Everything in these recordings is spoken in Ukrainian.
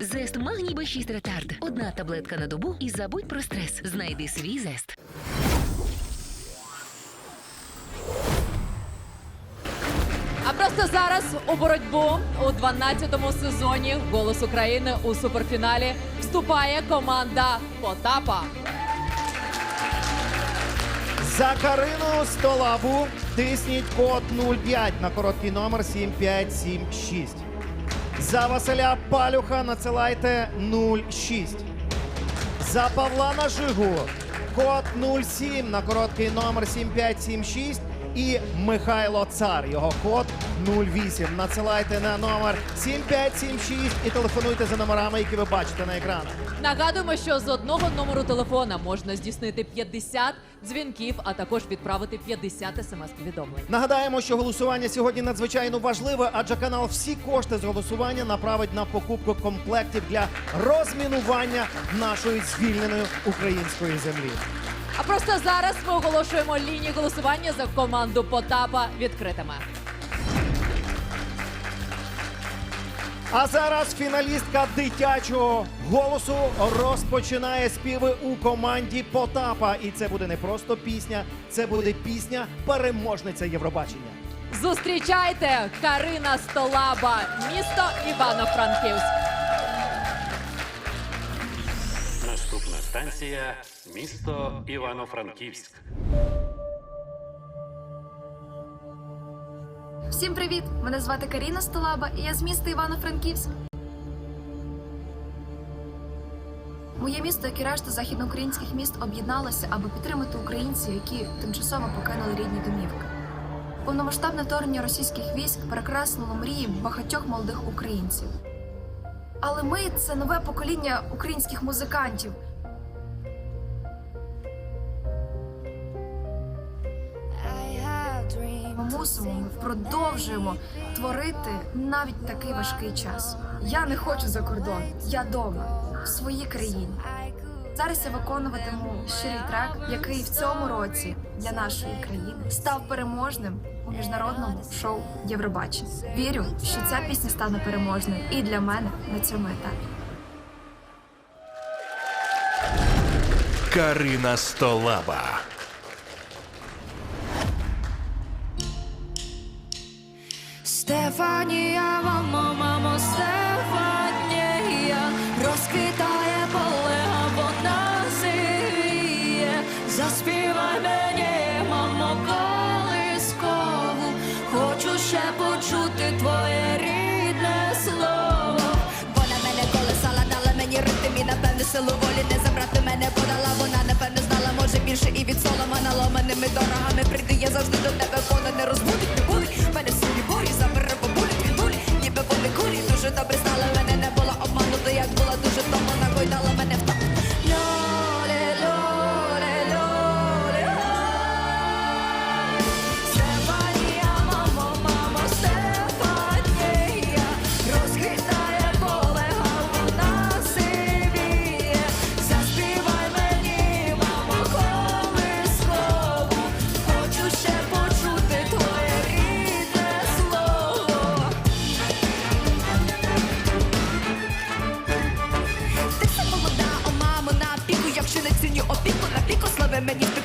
Зест магній Б6 ретард. Одна таблетка на добу і забудь про стрес. Знайди свій зест. А просто зараз у боротьбу у 12-му сезоні Голос України у суперфіналі вступає команда Потапа. За Карину Столабу тисніть код 05 на короткий номер 7576. За Василя Палюха надсилайте 06. За Павла Нажигу код 07 на короткий номер 7576. І Михайло Цар. Його код 08. Надсилайте на номер 7576 і телефонуйте за номерами, які ви бачите на екранах. Нагадуємо, що з одного номеру телефона можна здійснити 50 дзвінків, а також відправити 50 смс-повідомлень. Нагадаємо, що голосування сьогодні надзвичайно важливе, адже канал всі кошти з голосування направить на покупку комплектів для розмінування нашої звільненої української землі. А просто зараз ми оголошуємо лінії голосування за команду Потапа відкритими. А зараз фіналістка дитячого голосу розпочинає співи у команді Потапа. І це буде не просто пісня, це буде пісня переможниця Євробачення. Зустрічайте Карина Столаба, місто Івано-Франківськ. Наступна станція місто Івано-Франківськ. Всім привіт! Мене звати Каріна Столаба, і я з міста Івано-Франківськ. Моє місто, як і решта західноукраїнських міст, об'єдналося, аби підтримати українців, які тимчасово покинули рідні домівки. Повномасштабне вторгнення російських військ перекреслило мрії багатьох молодих українців. Але ми це нове покоління українських музикантів. Мусимо, ми продовжуємо творити навіть такий важкий час. Я не хочу за кордон, я дома, в своїй країні. Зараз я виконуватиму щирий трек, який в цьому році для нашої країни став переможним у міжнародному шоу Євробачення. Вірю, що ця пісня стане переможною і для мене на цьому етапі. Карина Столаба. Стефанія, мамо, мамо, Стефанія розквітає поле, а вона сивіє. Заспівай мені, мамо, колискову. Хочу ще почути твоє рідне слово. Вона мене колесала, дала мені ритм і напевне силу волі не забрати мене подала. Вона напевно знала, може більше і від солома наломаними дорогами прийти. Я завжди до тебе many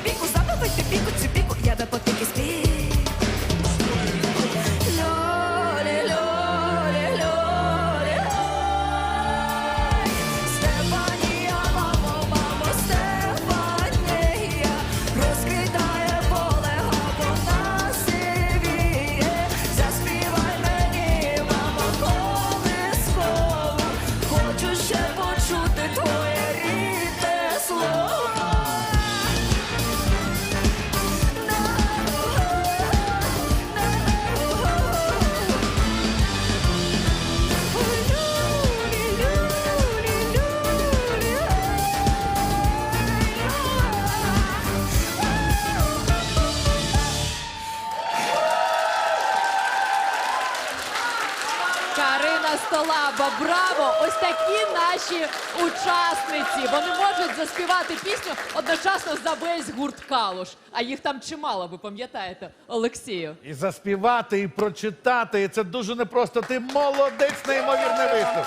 Карина браво! Ось такі наші учасниці. Вони можуть заспівати пісню одночасно за весь гурт Калуш. А їх там чимало, ви пам'ятаєте, Олексію. І заспівати, і прочитати. І це дуже непросто. Ти молодець, неймовірний виступ.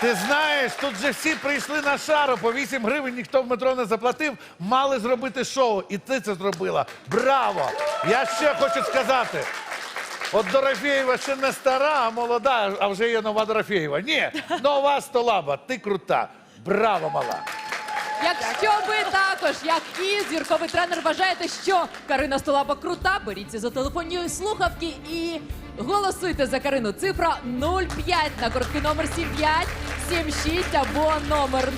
Ти знаєш, тут же всі прийшли на шару, по 8 гривень ніхто в метро не заплатив, мали зробити шоу. І ти це зробила. Браво! Я ще хочу сказати. От Дорофєєва ще не стара, а молода, а вже є нова Дорофєєва. Ні, нова столаба, ти крута. Браво, мала. Якщо ви також, як і зірковий тренер, вважаєте, що Карина Столаба крута, беріться за телефонні слухавки і голосуйте за Карину. Цифра 05 на короткий номер 7576 або номер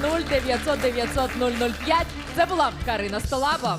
0900 900 005. Це була Карина Столаба.